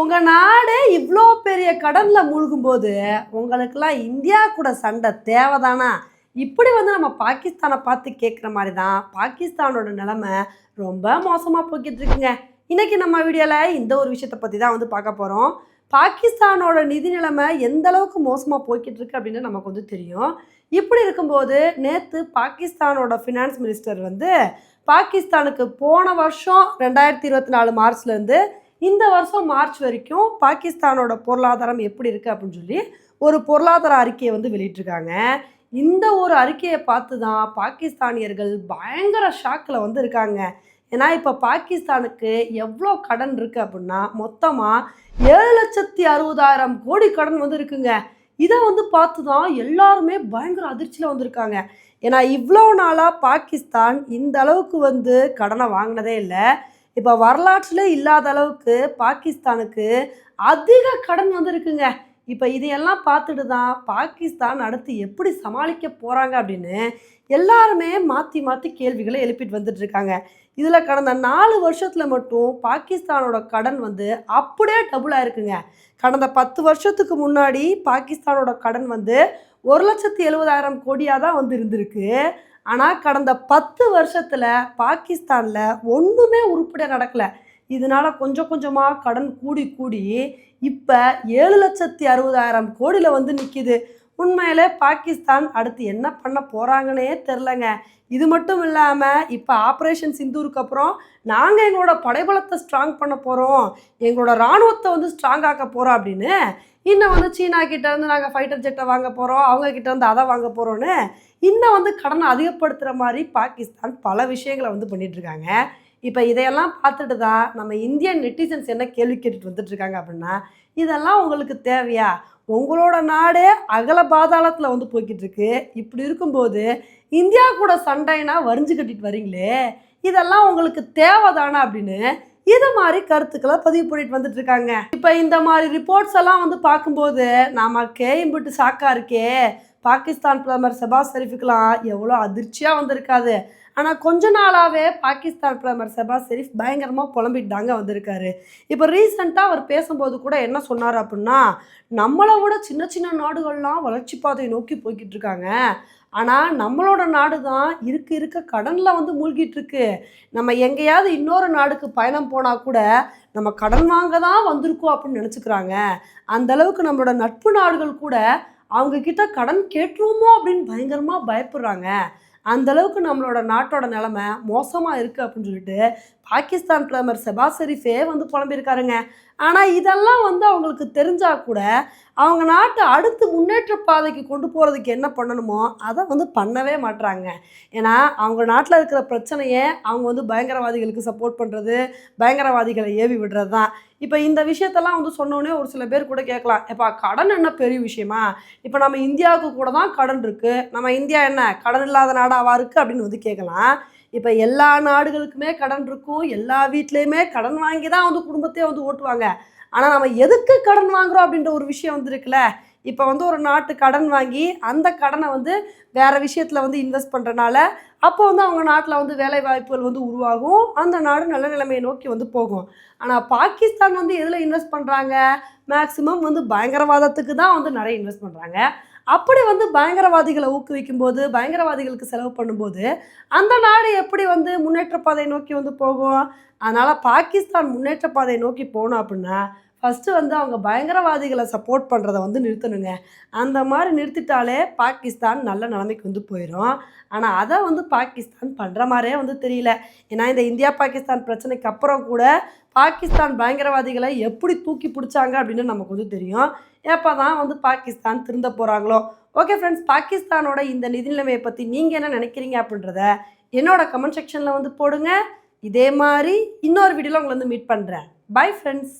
உங்கள் நாடு இவ்வளோ பெரிய கடனில் மூழ்கும்போது உங்களுக்கெல்லாம் இந்தியா கூட சண்டை தேவைதானா? இப்படி வந்து நம்ம பாகிஸ்தானை பார்த்து கேட்குற மாதிரி தான் பாகிஸ்தானோட நிலைமை ரொம்ப மோசமாக போய்கிட்டு இருக்குங்க. இன்றைக்கி நம்ம வீடியோவில் இந்த ஒரு விஷயத்தை பற்றி தான் வந்து பார்க்க போகிறோம் பாகிஸ்தானோட நிதி நிலைமை எந்த அளவுக்கு மோசமாக போய்கிட்டு இருக்கு அப்படின்னு நமக்கு வந்து தெரியும். இப்படி இருக்கும்போது நேற்று பாகிஸ்தானோட ஃபினான்ஸ் மினிஸ்டர் வந்து பாகிஸ்தானுக்கு போன வருஷம் ரெண்டாயிரத்தி இருபத்தி நாலு மார்ச்லேருந்து இந்த வருஷம் மார்ச் வரைக்கும் பாகிஸ்தானோட பொருளாதாரம் எப்படி இருக்குது அப்படின்னு சொல்லி ஒரு பொருளாதார அறிக்கையை வந்து வெளியிட்டிருக்காங்க. இந்த ஒரு அறிக்கையை பார்த்து தான் பாகிஸ்தானியர்கள் பயங்கர ஷாக்கில் வந்து இருக்காங்க. ஏன்னா இப்போ பாகிஸ்தானுக்கு எவ்வளோ கடன் இருக்குது அப்படின்னா மொத்தமாக ஏழு லட்சத்தி அறுபதாயிரம் கோடி கடன் வந்து இருக்குங்க. இதை வந்து பார்த்து தான் எல்லாருமே பயங்கர அதிர்ச்சியில் வந்திருக்காங்க. ஏன்னா இவ்வளோ நாளாக பாகிஸ்தான் இந்த அளவுக்கு வந்து கடனை வாங்கினதே இல்லை. இப்போ வரலாற்றில் இல்லாத அளவுக்கு பாகிஸ்தானுக்கு அதிக கடன் வந்திருக்குங்க. இப்போ இதையெல்லாம் பார்த்துட்டு தான் பாகிஸ்தான் அடுத்து எப்படி சமாளிக்க போகிறாங்க அப்படின்னு எல்லாருமே மாற்றி மாற்றி கேள்விகளை எழுப்பிட்டு வந்துட்டுருக்காங்க இதில் கடந்த நாலு வருஷத்தில் மட்டும் பாகிஸ்தானோட கடன் வந்து அப்படியே டபுள் ஆயிருக்குங்க. கடந்த பத்து வருஷத்துக்கு முன்னாடி பாகிஸ்தானோட கடன் வந்து ஒரு லட்சத்தி எழுபதாயிரம் கோடியாக தான் வந்து இருந்திருக்கு ஆனால் கடந்த பத்து வருஷத்தில் பாகிஸ்தானில் ஒன்றுமே உருப்படியாக நடக்கலை. இதனால கொஞ்சம் கொஞ்சமாக கடன் கூடி கூடி இப்போ ஏழு லட்சத்தி அறுபதாயிரம் கோடியில் வந்து நிற்கிது உண்மையிலே பாகிஸ்தான் அடுத்து என்ன பண்ண போகிறாங்கன்னே தெரிலங்க இது மட்டும் இல்லாமல் இப்போ ஆப்ரேஷன் சிந்தூருக்கு அப்புறம் நாங்கள் எங்களோட படைபலத்தை ஸ்ட்ராங் பண்ண போகிறோம் எங்களோட இராணுவத்தை வந்து ஸ்ட்ராங் ஆக்க போகிறோம் அப்படின்னு இன்னும் வந்து சீனா கிட்ட இருந்து நாங்கள் ஃபைட்டர் ஜெட்டை வாங்க போகிறோம் அவங்க கிட்ட இருந்து அதை வாங்க போகிறோன்னு இன்னும் வந்து கடனை அதிகப்படுத்துகிற மாதிரி பாகிஸ்தான் பல விஷயங்களை வந்து பண்ணிகிட்ருக்காங்க இப்போ இதையெல்லாம் பார்த்துட்டு தான் நம்ம இந்தியன் நெட்டிசன்ஸ் என்ன கேள்வி கேட்டுட்டு வந்துட்டுருக்காங்க அப்படின்னா இதெல்லாம் உங்களுக்கு தேவையா? உங்களோட நாடே அகல பாதாளத்தில் வந்து போய்கிட்டு இருக்கு. இப்படி இருக்கும்போது இந்தியா கூட சண்டைனா வரிஞ்சு கட்டிட்டு வரீங்களே. இதெல்லாம் உங்களுக்கு தேவைதானா அப்படின்னு இது மாதிரி கருத்துக்களை பதிவு பண்ணிட்டு வந்துட்டு இருக்காங்க? இப்போ இந்த மாதிரி ரிப்போர்ட்ஸ் எல்லாம் வந்து பார்க்கும்போது நமக்கே இம்பிட்டு சாக்கா இருக்கே பாகிஸ்தான் பிரதமர் செபாஸ் ஷெரீஃபுக்கெல்லாம் எவ்வளோ அதிர்ச்சியாக வந்திருக்காது ஆனால் கொஞ்ச நாளாகவே பாகிஸ்தான் பிரதமர் செபாஸ் ஷெரீஃப் பயங்கரமாக புலம்பிட்டு தாங்க வந்திருக்காரு. இப்போ ரீசெண்டாக அவர் பேசும்போது கூட என்ன சொன்னார் அப்படின்னா நம்மளை விட சின்ன சின்ன நாடுகள்லாம் வளர்ச்சி பாதையை நோக்கி போய்கிட்டு இருக்காங்க. ஆனால் நம்மளோட நாடு தான் இருக்க இருக்க கடனில் வந்து மூழ்கிட்டுருக்கு. நம்ம எங்கேயாவது இன்னொரு நாடுக்கு பயணம் போனால் கூட நம்ம கடன் வாங்க தான் வந்திருக்கோம் அப்படின்னு நினச்சிக்கிறாங்க. அந்தளவுக்கு நம்மளோட நட்பு நாடுகள் கூட அவங்கக்கிட்ட கடன் கேட்டுருவோமோ அப்படின்னு பயங்கரமாக பயப்படுறாங்க. அந்தளவுக்கு நம்மளோட நாட்டோட நிலைமை மோசமாக இருக்குது அப்படின்னு சொல்லிட்டு பாகிஸ்தான் பிரதமர் செபாஸ் ஷெரீஃபே வந்து புலம்பியிருக்காருங்க. ஆனால் இதெல்லாம் வந்து அவங்களுக்கு தெரிஞ்சால் கூட அவங்க நாட்டை அடுத்து முன்னேற்ற பாதைக்கு கொண்டு போகிறதுக்கு என்ன பண்ணணுமோ அதை வந்து பண்ணவே மாட்றாங்க. ஏன்னா அவங்க நாட்டில் இருக்கிற பிரச்சனையே அவங்க வந்து பயங்கரவாதிகளுக்கு சப்போர்ட் பண்ணுறது பயங்கரவாதிகளை ஏவி விடுறது தான். இப்போ இந்த விஷயத்தெல்லாம் வந்து சொன்னோடனே ஒரு சில பேர் கூட கேட்கலாம். எப்பா கடன் என்ன பெரிய விஷயமா? இப்போ நம்ம இந்தியாவுக்கு கூட தான் கடன் இருக்குது நம்ம இந்தியா என்ன? கடன் இல்லாத நாடாவா இருக்குது அப்படின்னு வந்து கேட்கலாம். இப்போ எல்லா நாடுகளுக்குமே கடன் இருக்கும். எல்லா வீட்லேயுமே கடன் வாங்கி தான் வந்து குடும்பத்தையே வந்து ஓட்டுவாங்க. ஆனால் நம்ம எதுக்கு கடன் வாங்குறோம் அப்படின்ற ஒரு விஷயம் வந்து இருக்குல்ல? இப்போ வந்து ஒரு நாட்டு கடன் வாங்கி அந்த கடனை வந்து வேறு விஷயத்தில் வந்து இன்வெஸ்ட் பண்ணுறனால அப்போ வந்து அவங்க நாட்டில் வந்து வேலை வாய்ப்புகள் வந்து உருவாகும். அந்த நாடு நல்ல நிலைமையை நோக்கி வந்து போகும். ஆனால் பாகிஸ்தான் வந்து எதில் இன்வெஸ்ட் பண்ணுறாங்க மேக்ஸிமம் வந்து பயங்கரவாதத்துக்கு தான் வந்து நிறைய இன்வெஸ்ட் பண்ணுறாங்க அப்படி வந்து பயங்கரவாதிகளை ஊக்குவிக்கும் போது பயங்கரவாதிகளுக்கு செலவு பண்ணும்போது அந்த நாடு எப்படி வந்து முன்னேற்ற பாதையை நோக்கி வந்து போகும்? அதனால் பாகிஸ்தான் முன்னேற்ற பாதையை நோக்கி போகணும் அப்படின்னா ஃபஸ்ட்டு வந்து அவங்க பயங்கரவாதிகளை சப்போர்ட் பண்ணுறதை வந்து நிறுத்தணுங்க. அந்த மாதிரி நிறுத்திட்டாலே பாகிஸ்தான் நல்ல நிலைமைக்கு வந்து போயிடும் ஆனால் அதை வந்து பாகிஸ்தான் பண்ணுற மாதிரியே வந்து தெரியல. ஏன்னா இந்த இந்தியா பாகிஸ்தான் பிரச்சனைக்கு அப்புறம் கூட பாகிஸ்தான் பயங்கரவாதிகளை எப்படி தூக்கி பிடிச்சாங்க அப்படின்னு நமக்கு வந்து தெரியும். எப்போ தான் வந்து பாகிஸ்தான் திருந்த போகிறாங்களோ ஓகே ஃப்ரெண்ட்ஸ் பாகிஸ்தானோட இந்த நிதி நிலைமையை பற்றி நீங்கள் என்ன நினைக்கிறீங்க அப்படின்றத என்னோட கமெண்ட் செக்ஷனில் வந்து போடுங்க. இதே மாதிரி இன்னொரு வீடியோவில் உங்களை வந்து மீட் பண்ணுறேன் பை ஃப்ரெண்ட்ஸ்